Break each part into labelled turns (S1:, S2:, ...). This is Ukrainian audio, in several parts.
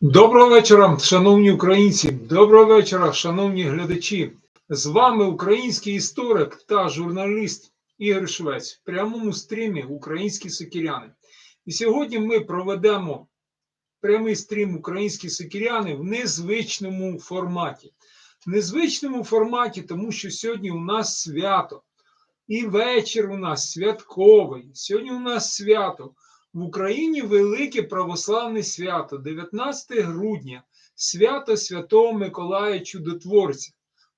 S1: Доброго вечора, шановні українці. Доброго вечора, шановні глядачі. З вами український історик та журналіст Ігор Швець в прямому стрімі Українські сокіряни. І сьогодні ми проведемо прямий стрім Українські сокіряни в незвичному форматі. В незвичному форматі, тому що сьогодні у нас свято. І вечір у нас святковий. Сьогодні у нас свято. В Україні велике православне свято, 19 грудня, свято Святого Миколая Чудотворця.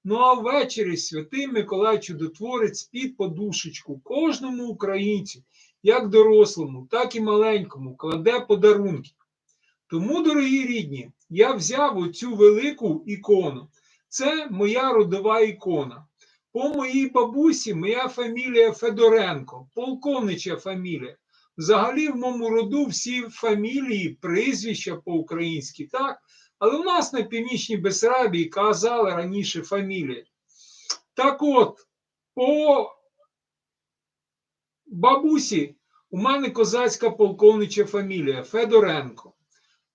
S1: Ну а ввечері святий Миколай Чудотворець під подушечку кожному українцю, як дорослому, так і маленькому, кладе подарунки. Тому, дорогі рідні, я взяв оцю велику ікону. Це моя родова ікона. По моїй бабусі моя фамілія Федоренко, полковнича фамілія. Взагалі, в моєму роду всі фамілії, прізвища по-українськи, так? Але у нас на північній Бесарабії казали раніше фамілії. Так от, по бабусі у мене козацька полковнича фамілія Федоренко.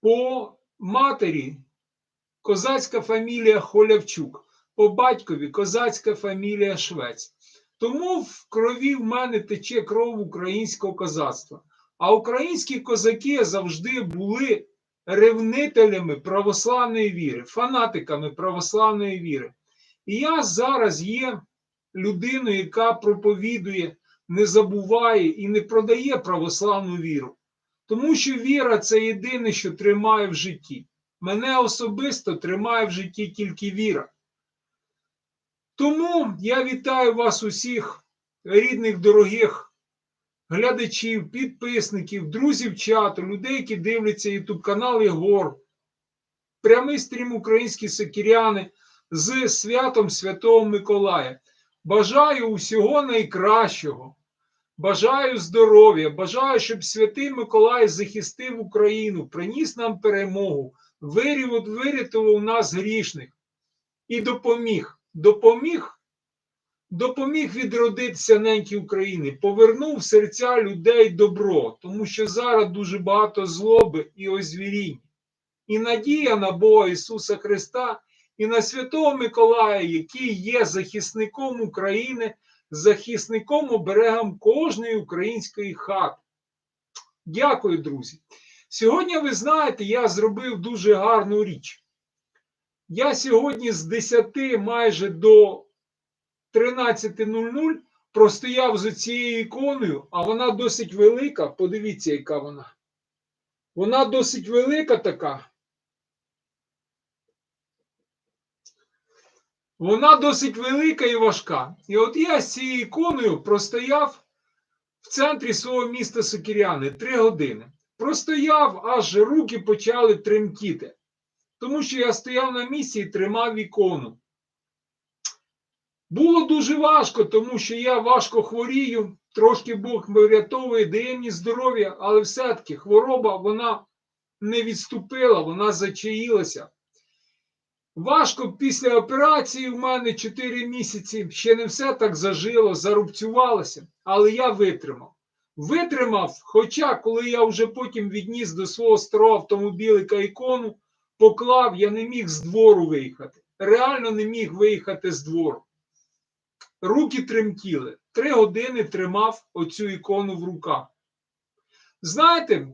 S1: По матері козацька фамілія Холявчук. По батькові козацька фамілія Швець. Тому в крові в мене тече кров українського козацтва. А українські козаки завжди були ревнителями православної віри, фанатиками православної віри. І я зараз є людиною, яка проповідує, не забуває і не продає православну віру. Тому що віра це єдине, що тримає в житті. Мене особисто тримає в житті тільки віра. Тому я вітаю вас усіх, рідних, дорогих глядачів, підписників, друзів чату, людей, які дивляться YouTube канал Єгор, прямий стрім українські сокіряни з святом Святого Миколая. Бажаю усього найкращого. Бажаю здоров'я, бажаю, щоб святий Миколай захистив Україну, приніс нам перемогу, вирятував нас грішних і допоміг допоміг допоміг відродитися неньки України, повернув в серця людей добро, тому що зараз дуже багато злоби і озвірінь. І надія на Бога Ісуса Христа і на Святого Миколая, який є захисником України, захисником оберегом кожної української хати. Дякую, друзі. Сьогодні, ви знаєте, я зробив дуже гарну річ. Я сьогодні з 10 майже до 13.00 простояв з цією іконою, а вона досить велика. Подивіться, яка вона. Вона досить велика така. Вона досить велика і важка. І от я з цією іконою простояв в центрі свого міста Сокіряни три години. Простояв, аж руки почали тремтіти тому що я стояв на місці і тримав ікону. Було дуже важко, тому що я важко хворію, трошки Бог врятовує, дає мені здоров'я, але все-таки хвороба вона не відступила, вона зачаїлася. Важко після операції в мене 4 місяці, ще не все так зажило, зарубцювалося, але я витримав. Витримав, хоча, коли я вже потім відніс до свого старого автомобілика ікону, поклав, я не міг з двору виїхати. Реально не міг виїхати з двору. Руки тремтіли. Три години тримав оцю ікону в руках. Знаєте,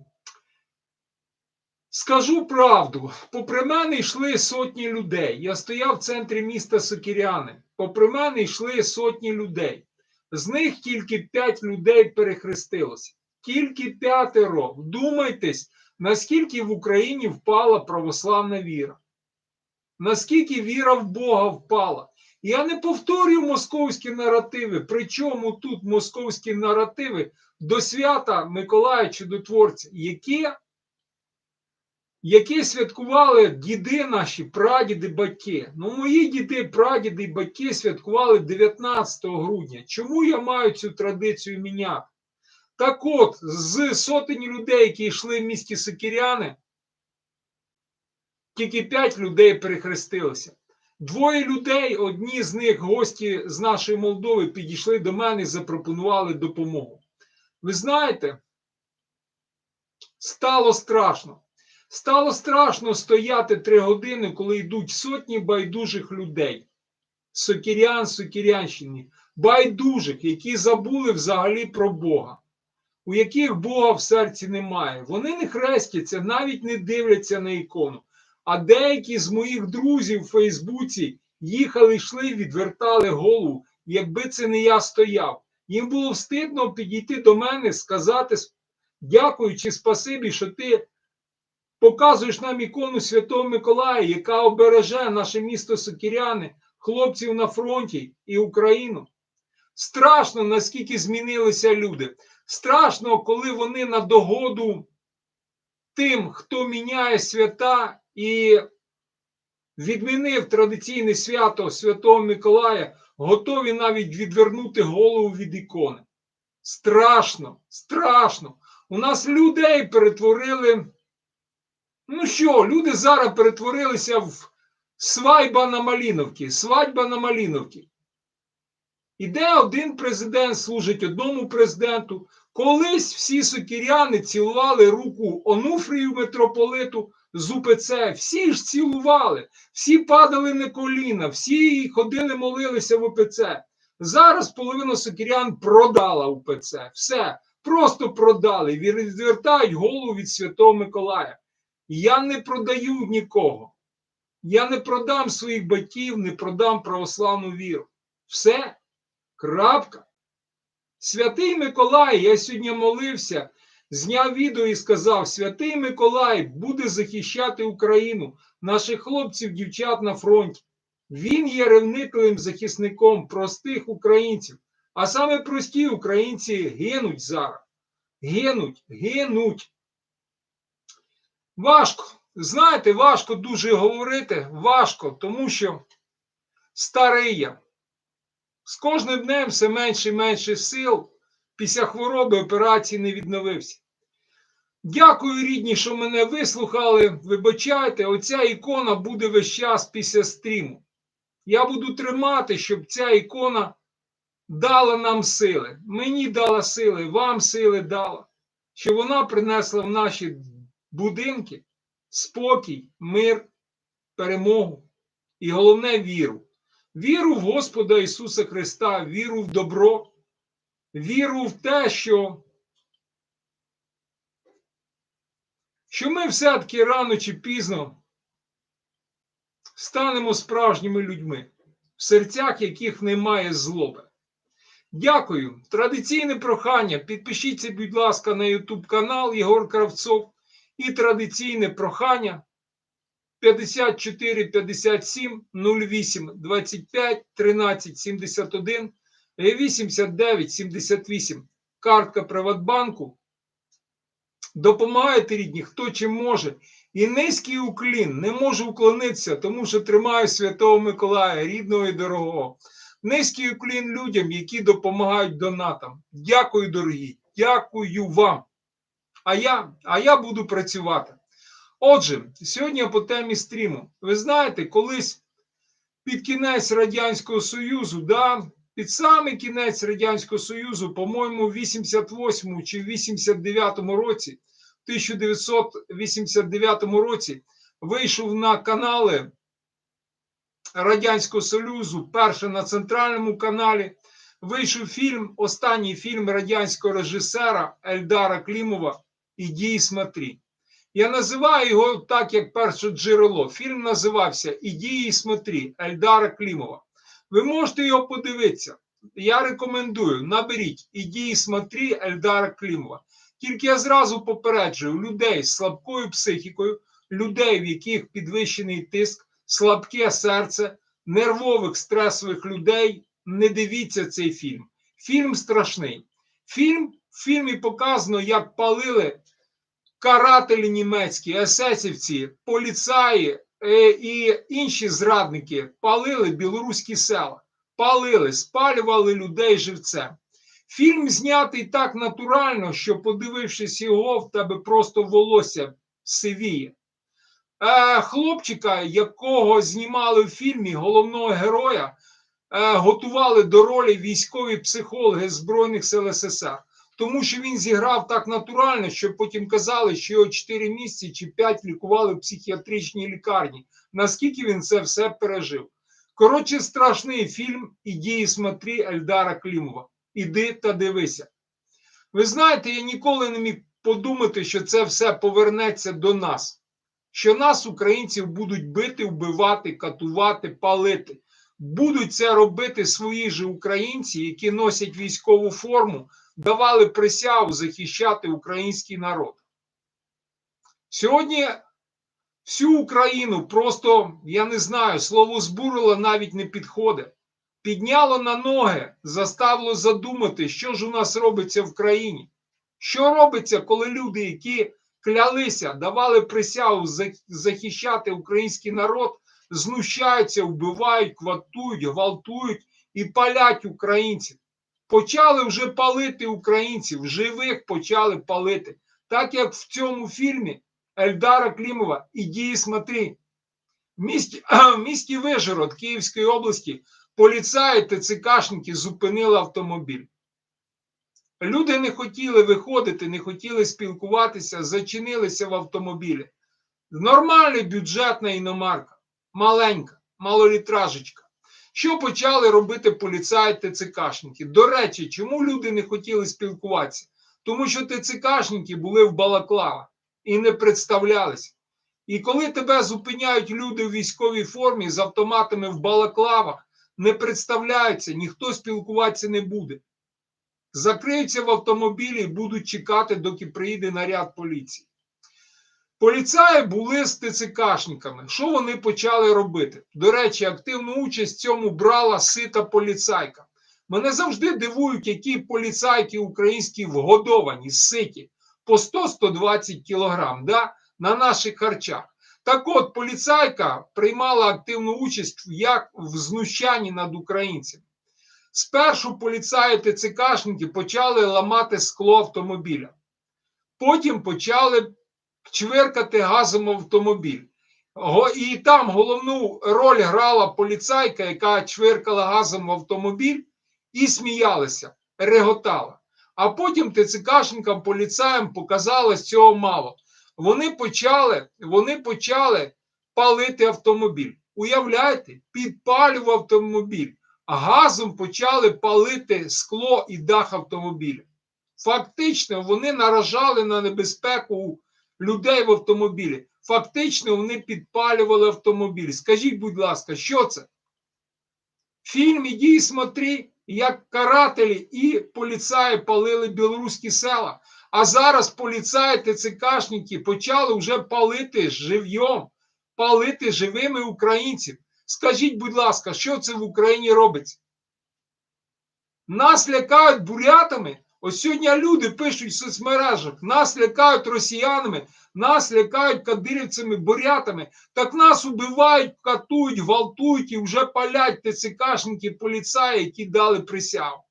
S1: скажу правду, попри мене йшли сотні людей. Я стояв в центрі міста Сокіряни. Попри мене йшли сотні людей. З них тільки п'ять людей перехрестилося. Тільки п'ятеро. Вдумайтесь, наскільки в Україні впала православна віра, наскільки віра в Бога впала. Я не повторюю московські наративи, причому тут московські наративи до свята Миколая Чудотворця, які які святкували діди наші, прадіди, батьки. Ну, мої діди, прадіди і батьки святкували 19 грудня. Чому я маю цю традицію міняти? Так от, з сотень людей, які йшли в місті Сокіряни, тільки 5 людей перехрестилися. Двоє людей, одні з них гості з нашої Молдови, підійшли до мене і запропонували допомогу. Ви знаєте, стало страшно. Стало страшно стояти три години, коли йдуть сотні байдужих людей, сокірян, сокірянщини, байдужих, які забули взагалі про Бога, у яких Бога в серці немає. Вони не хрестяться, навіть не дивляться на ікону. А деякі з моїх друзів в Фейсбуці їхали, йшли, відвертали голову, якби це не я стояв. Їм було встидно підійти до мене, сказати дякуючи, спасибі, що ти показуєш нам ікону Святого Миколая, яка обереже наше місто Сокіряни, хлопців на фронті і Україну. Страшно, наскільки змінилися люди. Страшно, коли вони на догоду тим, хто міняє свята і відмінив традиційне свято Святого Миколая, готові навіть відвернути голову від ікони. Страшно, страшно. У нас людей перетворили. Ну що, люди зараз перетворилися в свадьба на Маліновки, свадьба на Маліновки. Іде один президент, служить одному президенту. Колись всі сокіряни цілували руку Онуфрію митрополиту з УПЦ. Всі ж цілували, всі падали на коліна, всі ходили, молилися в УПЦ. Зараз половина сокірян продала УПЦ. Все, просто продали. Відвертають голову від Святого Миколая. Я не продаю нікого. Я не продам своїх батьків, не продам православну віру. Все. Крапка. Святий Миколай, я сьогодні молився, зняв відео і сказав: Святий Миколай буде захищати Україну, наших хлопців, дівчат на фронті. Він є ревнителем захисником простих українців. А саме прості українці гинуть зараз. Гинуть, гинуть. Важко. Знаєте, важко дуже говорити. Важко, тому що старий я. З кожним днем все менше і менше сил. Після хвороби операції не відновився. Дякую, рідні, що мене вислухали. Вибачайте, оця ікона буде весь час після стріму. Я буду тримати, щоб ця ікона дала нам сили. Мені дала сили, вам сили дала, щоб вона принесла в наші будинки спокій, мир, перемогу і головне віру. Віру в Господа Ісуса Христа, віру в добро, віру в те, що, що ми все-таки рано чи пізно станемо справжніми людьми, в серцях яких немає злоби. Дякую. Традиційне прохання. Підпишіться, будь ласка, на YouTube канал Єгор Кравцов. І традиційне прохання 54 57 08 25 13 71 89 78. Картка Приватбанку. Допомагайте рідні, хто чим може. І низький уклін не можу уклонитися, тому що тримаю Святого Миколая, рідного і дорогого. Низький уклін людям, які допомагають донатам. Дякую, дорогі. Дякую вам. А я, а я буду працювати. Отже, сьогодні по темі стріму. Ви знаєте, колись під кінець Радянського Союзу, да, під самий кінець Радянського Союзу, по-моєму, в 88 чи 89 році, в 1989 році, вийшов на канали Радянського Союзу, перше на центральному каналі. Вийшов фільм, останній фільм радянського режисера Ельдара Клімова «Іди смотри». Я називаю його так, як перше джерело. Фільм називався «Іди і смотри» Ельдара Клімова. Ви можете його подивитися. Я рекомендую, наберіть «Іди і смотри» Ельдара Клімова. Тільки я зразу попереджую людей з слабкою психікою, людей, в яких підвищений тиск, слабке серце, нервових стресових людей. Не дивіться цей фільм. Фільм страшний. Фільм в фільмі показано, як палили карателі німецькі, есесівці, поліцаї е, і інші зрадники палили білоруські села, палили, спалювали людей живцем. Фільм знятий так натурально, що, подивившись його, в тебе просто волосся сивіє. е, хлопчика, якого знімали в фільмі головного героя, е, готували до ролі військові психологи Збройних сил СССР. Тому що він зіграв так натурально, що потім казали, що його 4 місяці чи 5 лікували в психіатричній лікарні. Наскільки він це все пережив? Коротше, страшний фільм «Іди і смотри Ельдара Клімова. Іди та дивися. Ви знаєте, я ніколи не міг подумати, що це все повернеться до нас. Що нас, українців, будуть бити, вбивати, катувати, палити. Будуть це робити свої ж українці, які носять військову форму, давали присягу захищати український народ. Сьогодні всю Україну просто, я не знаю, слово збурило навіть не підходить. Підняло на ноги, заставило задумати, що ж у нас робиться в країні. Що робиться, коли люди, які клялися, давали присягу захищати український народ, знущаються, вбивають, кватують, гвалтують і палять українців. Почали вже палити українців, живих почали палити. Так як в цьому фільмі Ельдара Клімова «Іди і смотри. В місті, в місті Вижгород Київської області поліцаї ТЦКшники зупинили автомобіль. Люди не хотіли виходити, не хотіли спілкуватися, зачинилися в автомобілі. Нормальна бюджетна іномарка, маленька, малолітражечка. Що почали робити поліцаї ТЦКшники? До речі, чому люди не хотіли спілкуватися? Тому що ТЦКшники були в балаклавах і не представлялися. І коли тебе зупиняють люди в військовій формі з автоматами в балаклавах, не представляються, ніхто спілкуватися не буде. Закриються в автомобілі і будуть чекати, доки приїде наряд поліції. Поліцаї були з ТЦКшниками. Що вони почали робити? До речі, активну участь в цьому брала сита поліцайка. Мене завжди дивують, які поліцайки українські вгодовані, ситі по 100-120 кілограм да, на наших харчах. Так от, поліцайка приймала активну участь як в знущанні над українцями. Спершу поліцаї ТЦКшники почали ламати скло автомобіля. Потім почали чверкати газом автомобіль. І там головну роль грала поліцайка, яка чверкала газом в автомобіль і сміялася, реготала. А потім ТЦКшникам, поліцаям показалось цього мало. Вони почали, вони почали палити автомобіль. Уявляєте, підпалював автомобіль, газом почали палити скло і дах автомобіля. Фактично, вони наражали на небезпеку людей в автомобілі. Фактично, вони підпалювали автомобіль. Скажіть, будь ласка, що це? Фільм «Іди і смотри, як карателі і поліцаї палили білоруські села. А зараз поліцаї ТЦКшники почали вже палити живьом, палити живими українців. Скажіть, будь ласка, що це в Україні робиться? Нас лякають бурятами. Ось сьогодні люди пишуть в соцмережах, нас лякають росіянами, нас лякають кадирівцями, бурятами. Так нас убивають, катують, гвалтують і вже палять ТЦКшники, поліцаї, які дали присягу.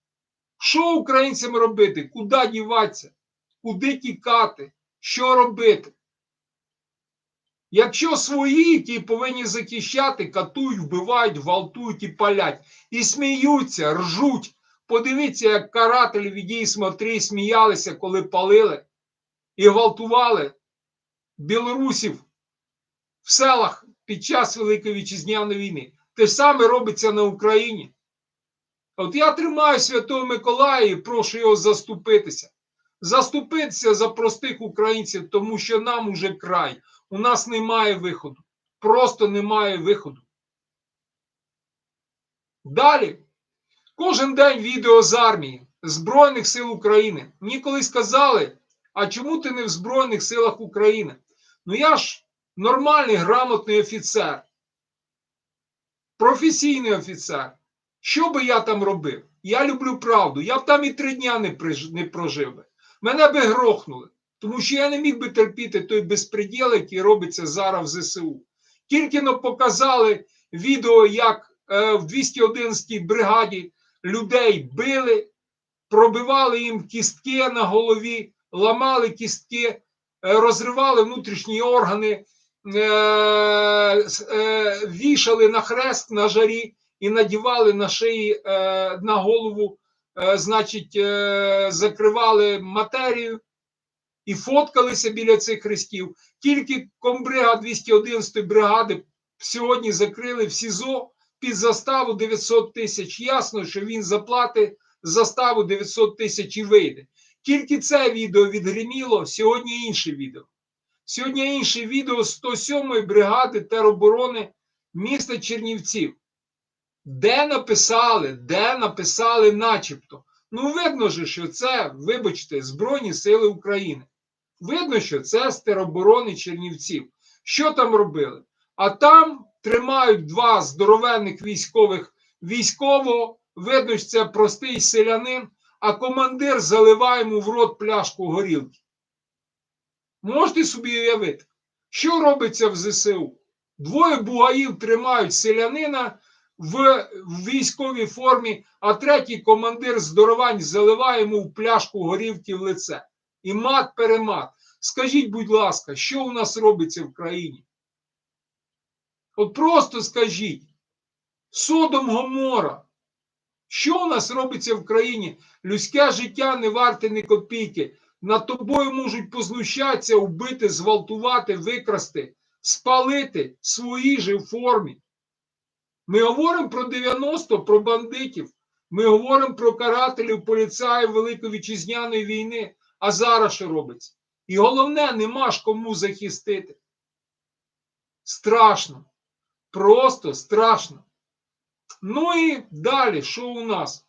S1: Що українцям робити? Куди діватися? Куди тікати? Що робити? Якщо свої, які повинні захищати, катують, вбивають, гвалтують і палять, і сміються, ржуть. Подивіться, як карателі від дії смотрі сміялися, коли палили і гвалтували білорусів в селах під час Великої Вітчизняної війни. Те ж саме робиться на Україні. От я тримаю Святого Миколая і прошу його заступитися. Заступитися за простих українців, тому що нам уже край. У нас немає виходу. Просто немає виходу. Далі. Кожен день відео з армії Збройних сил України. Мені колись сказали, а чому ти не в Збройних силах України? Ну я ж нормальний, грамотний офіцер, професійний офіцер. Що би я там робив? Я люблю правду. Я б там і три дня не, приж... не прожив би. Мене би грохнули, тому що я не міг би терпіти той безпреділ, який робиться зараз в ЗСУ. Тільки но показали відео, як е, в 211-й бригаді людей били, пробивали їм кістки на голові, ламали кістки, е, розривали внутрішні органи, е, е, вішали на хрест на жарі і надівали на шиї на голову, значить, закривали матерію і фоткалися біля цих хрестів. Тільки комбрига 211 бригади сьогодні закрили в СІЗО під заставу 900 тисяч. Ясно, що він заплатить заставу 900 тисяч і вийде. Тільки це відео відгриміло, сьогодні інше відео. Сьогодні інше відео 107-ї бригади тероборони міста Чернівців. Де написали, де написали начебто. Ну, видно же, що це, вибачте, Збройні Сили України. Видно, що це з тероборони Чернівців. Що там робили? А там тримають два здоровенних військових військового. Видно, що це простий селянин, а командир заливає йому в рот пляшку горілки. Можете собі уявити, що робиться в ЗСУ? Двоє бугаїв тримають селянина в, військовій формі, а третій командир здоровань заливає йому в пляшку горілки в лице. І мат перемат. Скажіть, будь ласка, що у нас робиться в країні? От просто скажіть, Содом Гомора. Що у нас робиться в країні? Людське життя не варте ні копійки. Над тобою можуть познущатися, вбити, зґвалтувати, викрасти, спалити в своїй же формі. Ми говоримо про 90, про бандитів. Ми говоримо про карателів, поліцаїв Великої вітчизняної війни. А зараз що робиться? І головне, нема ж кому захистити. Страшно. Просто страшно. Ну і далі, що у нас?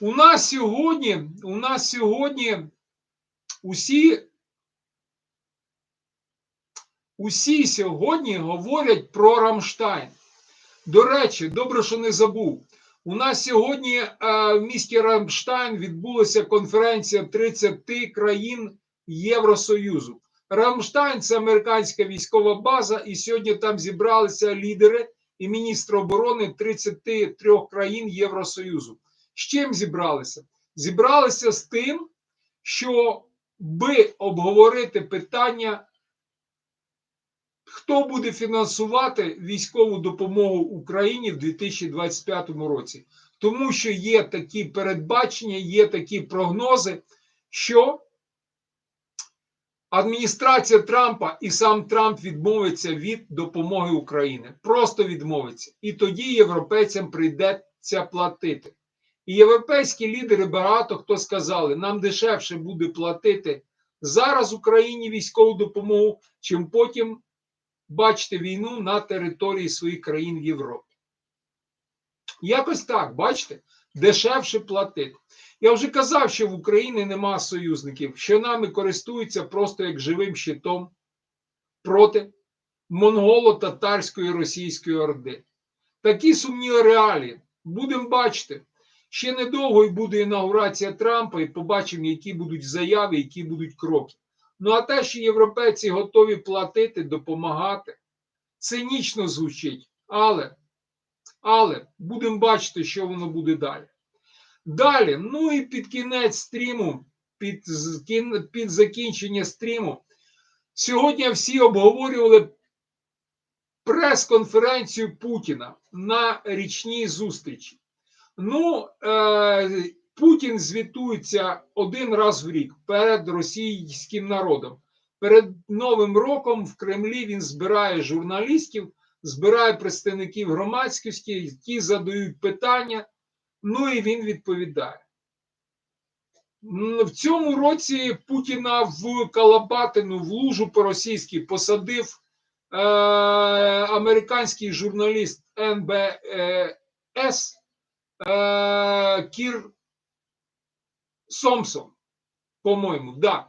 S1: У нас сьогодні, у нас сьогодні усі, усі сьогодні говорять про Рамштайн. До речі, добре, що не забув. У нас сьогодні е, в місті Рамштайн відбулася конференція 30 країн Євросоюзу. Рамштайн це американська військова база, і сьогодні там зібралися лідери і міністр оборони 33 країн Євросоюзу. З чим зібралися? Зібралися з тим, що би обговорити питання, хто буде фінансувати військову допомогу Україні в 2025 році. Тому що є такі передбачення, є такі прогнози, що адміністрація Трампа і сам Трамп відмовиться від допомоги Україні. Просто відмовиться. І тоді європейцям прийдеться платити. І європейські лідери багато хто сказали, нам дешевше буде платити зараз Україні військову допомогу, чим потім бачити війну на території своїх країн в Європі. Якось так, бачите, дешевше платити. Я вже казав, що в Україні нема союзників, що нами користуються просто як живим щитом проти монголо-татарської російської орди. Такі сумні реалії. Будемо бачити. Ще недовго і буде інаугурація Трампа, і побачимо, які будуть заяви, які будуть кроки. Ну а те, що європейці готові платити, допомагати, цинічно звучить, але, але будемо бачити, що воно буде далі. Далі, ну і під кінець стріму, під, під закінчення стріму, сьогодні всі обговорювали прес-конференцію Путіна на річній зустрічі. Ну, е, Путін звітується один раз в рік перед російським народом. Перед Новим роком в Кремлі він збирає журналістів, збирає представників громадськості, які задають питання. Ну і він відповідає. В цьому році Путіна в Калабатину, в лужу по-російськи посадив е, американський журналіст НБС е, Кір Сомсон. По-моєму, да.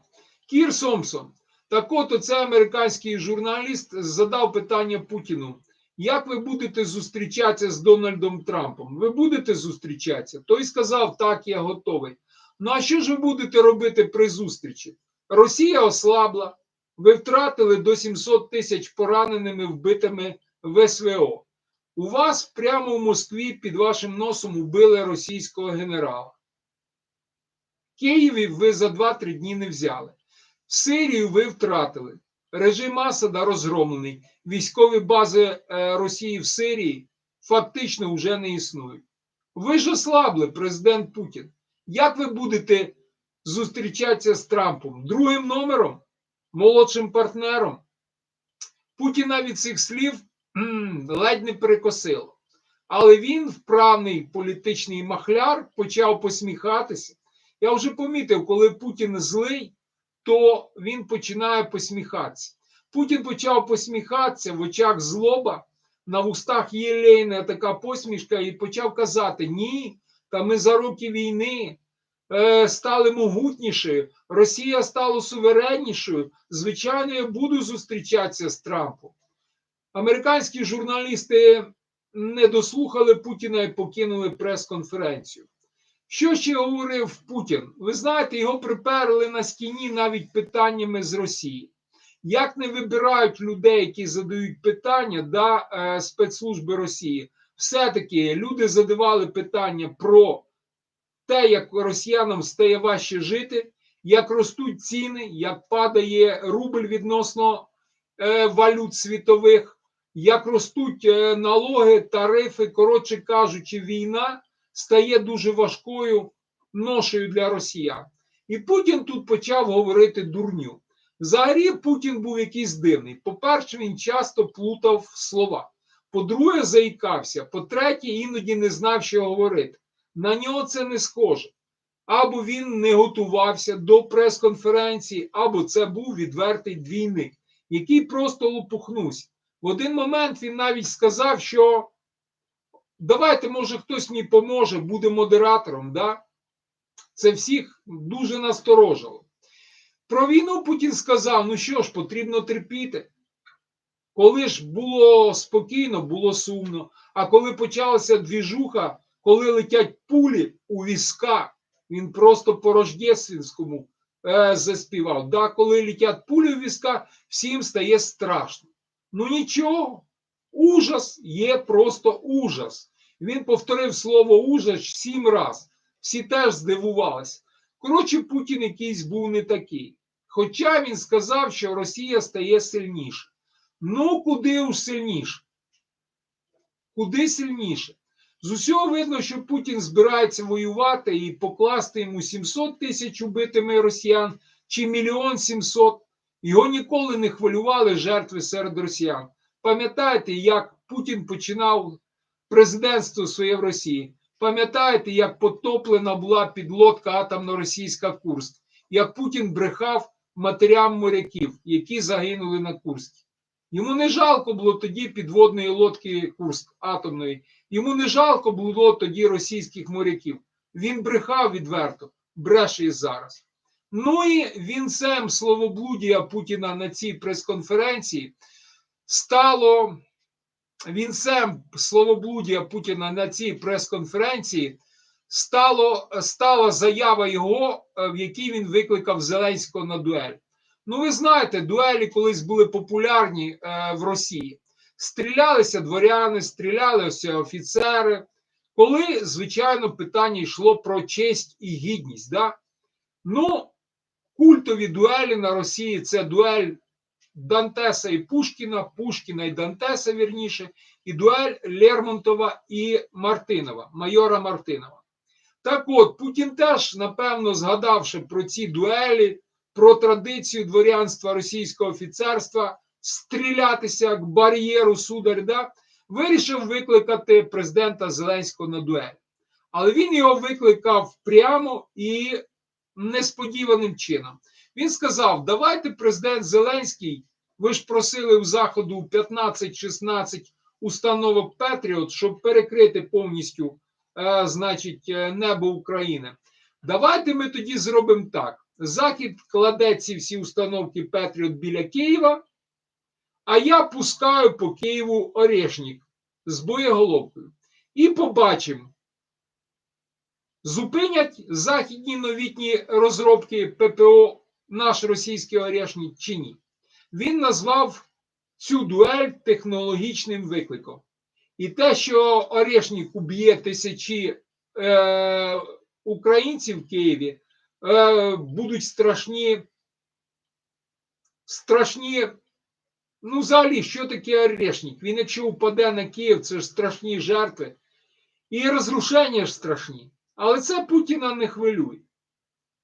S1: Кір Сомсон. Так от оце американський журналіст задав питання Путіну. Як ви будете зустрічатися з Дональдом Трампом? Ви будете зустрічатися? Той сказав, так, я готовий. Ну а що ж ви будете робити при зустрічі? Росія ослабла, ви втратили до 700 тисяч пораненими вбитими в СВО. У вас прямо в Москві під вашим носом убили російського генерала. Києві ви за 2-3 дні не взяли. Сирію ви втратили. Режим Асада розгромлений. Військові бази е, Росії в Сирії фактично вже не існують. Ви ж ослабли, президент Путін. Як ви будете зустрічатися з Трампом? Другим номером, молодшим партнером? Путіна від цих слів ледь не перекосило. Але він, вправний політичний махляр, почав посміхатися. Я вже помітив, коли Путін злий, то він починає посміхатися. Путін почав посміхатися в очах злоба, на вустах єлейна така посмішка, і почав казати: Ні, та ми за роки війни е, стали могутнішою, Росія стала сувереннішою. Звичайно, я буду зустрічатися з Трампом. Американські журналісти не дослухали Путіна і покинули прес-конференцію. Що ще говорив Путін? Ви знаєте, його приперли на стіні навіть питаннями з Росії. Як не вибирають людей, які задають питання да, е, спецслужби Росії, все-таки люди задавали питання про те, як росіянам стає важче жити, як ростуть ціни, як падає рубль відносно е, валют світових, як ростуть е, налоги, тарифи. Коротше кажучи, війна стає дуже важкою ношею для росіян. І Путін тут почав говорити дурню. Взагалі, Путін був якийсь дивний. По-перше, він часто плутав слова. По-друге, заїкався. По-третє, іноді не знав, що говорити. На нього це не схоже. Або він не готувався до прес-конференції, або це був відвертий двійник, який просто лопухнувся. В один момент він навіть сказав, що давайте, може, хтось мені поможе, буде модератором. Да? Це всіх дуже насторожило. Про війну Путін сказав: ну що ж, потрібно терпіти. Коли ж було спокійно, було сумно. А коли почалася двіжуха, коли летять пулі у війська, він просто по рождественському е, заспівав. Да, Коли летять пулі у війська, всім стає страшно. Ну нічого, ужас є просто ужас. Він повторив слово ужас сім раз. Всі теж здивувалися. Коротше, Путін якийсь був не такий. Хоча він сказав, що Росія стає сильніше. Ну, куди уж сильніше? Куди сильніше? З усього видно, що Путін збирається воювати і покласти йому 700 тисяч убитими росіян чи мільйон 700. Його ніколи не хвилювали жертви серед росіян. Пам'ятаєте, як Путін починав президентство своє в Росії? Пам'ятаєте, як потоплена була підлодка атомно-російська Курськ? Як Путін брехав матерям моряків, які загинули на Курській? Йому не жалко було тоді підводної лодки Курськ атомної. Йому не жалко було тоді російських моряків. Він брехав відверто, бреше і зараз. Ну і вінцем словоблудія Путіна на цій прес-конференції стало вінцем словоблудія Путіна на цій прес-конференції стало, стала заява його, в якій він викликав Зеленського на дуель. Ну, ви знаєте, дуелі колись були популярні е, в Росії. Стрілялися дворяни, стрілялися офіцери. Коли, звичайно, питання йшло про честь і гідність. Да? Ну, культові дуелі на Росії це дуель Дантеса і Пушкіна, Пушкіна і Дантеса, вірніше, і дуель Лермонтова і Мартинова, майора Мартинова. Так от, Путін теж, напевно, згадавши про ці дуелі, про традицію дворянства російського офіцерства, стрілятися як бар'єру сударь, да, вирішив викликати президента Зеленського на дуель. Але він його викликав прямо і несподіваним чином. Він сказав: давайте президент Зеленський, ви ж просили в заходу 15-16 установок Петріот, щоб перекрити повністю, е, значить, е, небо України. Давайте ми тоді зробимо так. Захід кладе ці всі установки Петріот біля Києва, а я пускаю по Києву Орешник з боєголовкою. І побачимо, зупинять західні новітні розробки ППО наш російський Орешник чи ні. Він назвав цю дуель технологічним викликом. І те, що Орешник уб'є тисячі е, українців в Києві. Е, будуть страшні страшні Ну, взагалі, що таке Орешник? Він, якщо впаде на Київ, це ж страшні жертви. І розрушення ж страшні. Але це Путіна не хвилює.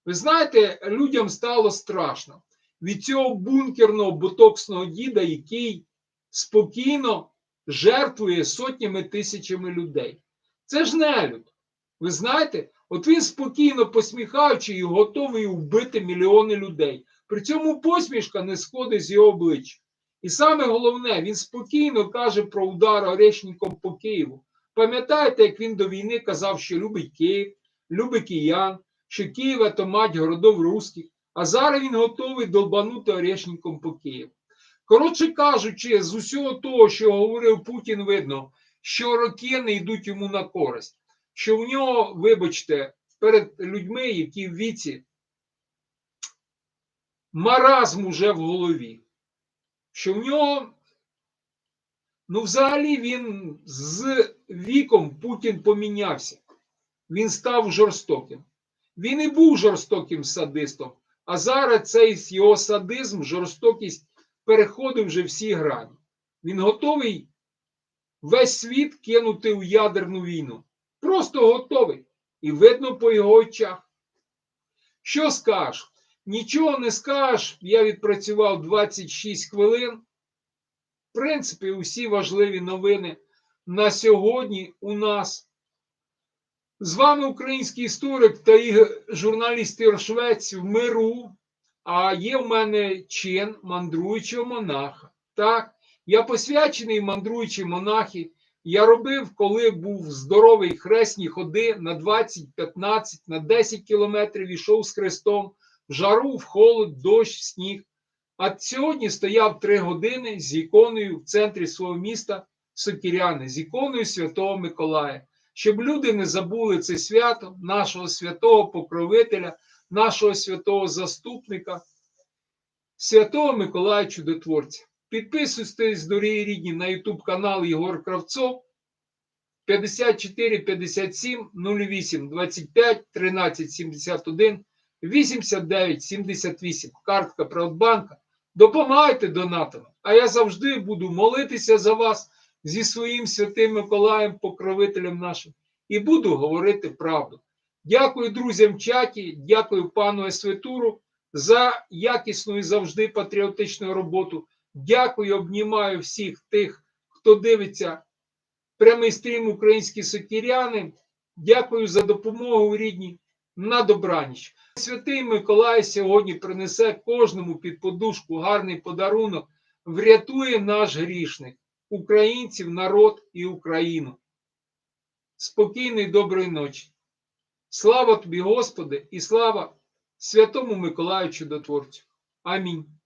S1: Ви знаєте, людям стало страшно від цього бункерного ботоксного діда, який спокійно жертвує сотнями тисячами людей. Це ж нелюд. Ви знаєте, от він спокійно посміхаючи і готовий вбити мільйони людей. При цьому посмішка не сходить з його обличчя. І саме головне, він спокійно каже про удар орешником по Києву. Пам'ятаєте, як він до війни казав, що любить Київ, любить киян, що Київ – це мать городов русських, а зараз він готовий долбанути орешником по Києву. Коротше кажучи, з усього того, що говорив Путін, видно, що роки не йдуть йому на користь, що в нього, вибачте, перед людьми, які в віці, маразм уже в голові, що в нього, ну, взагалі, він з віком Путін помінявся. Він став жорстоким. Він і був жорстоким садистом, а зараз цей його садизм, жорстокість переходив вже всі грані. Він готовий весь світ кинути у ядерну війну. Просто готовий. І видно по його очах. Що скажеш? Нічого не скажеш. Я відпрацював 26 хвилин. В принципі, усі важливі новини на сьогодні у нас. З вами український історик та журналіст Ігор Швець в миру. А є в мене чин мандруючого монаха. Так, я посвячений мандруючі монахи. Я робив, коли був здоровий хресні ходи на 20, 15, на 10 кілометрів ішов з хрестом, в жару, в холод, дощ, сніг. А сьогодні стояв три години з іконою в центрі свого міста Сокіряни, з іконою Святого Миколая, щоб люди не забули це свято, нашого святого покровителя, нашого святого заступника, святого Миколая Чудотворця. Підписуйтесь, дорогі рідні, на YouTube канал Єгор Кравцов 54 57 08 25 13 71 89 78. Картка Приватбанка. Допомагайте донатами. А я завжди буду молитися за вас зі своїм святим Миколаєм, покровителем нашим, і буду говорити правду. Дякую друзям в чаті, дякую пану Есветуру за якісну і завжди патріотичну роботу. Дякую, обнімаю всіх тих, хто дивиться прямий стрім українські сокіряни. Дякую за допомогу рідні. На добраніч. Святий Миколай сьогодні принесе кожному під подушку гарний подарунок, врятує наш грішник, українців, народ і Україну. Спокійної доброї ночі. Слава тобі, Господи, і слава Святому Миколаю Чудотворцю. Амінь.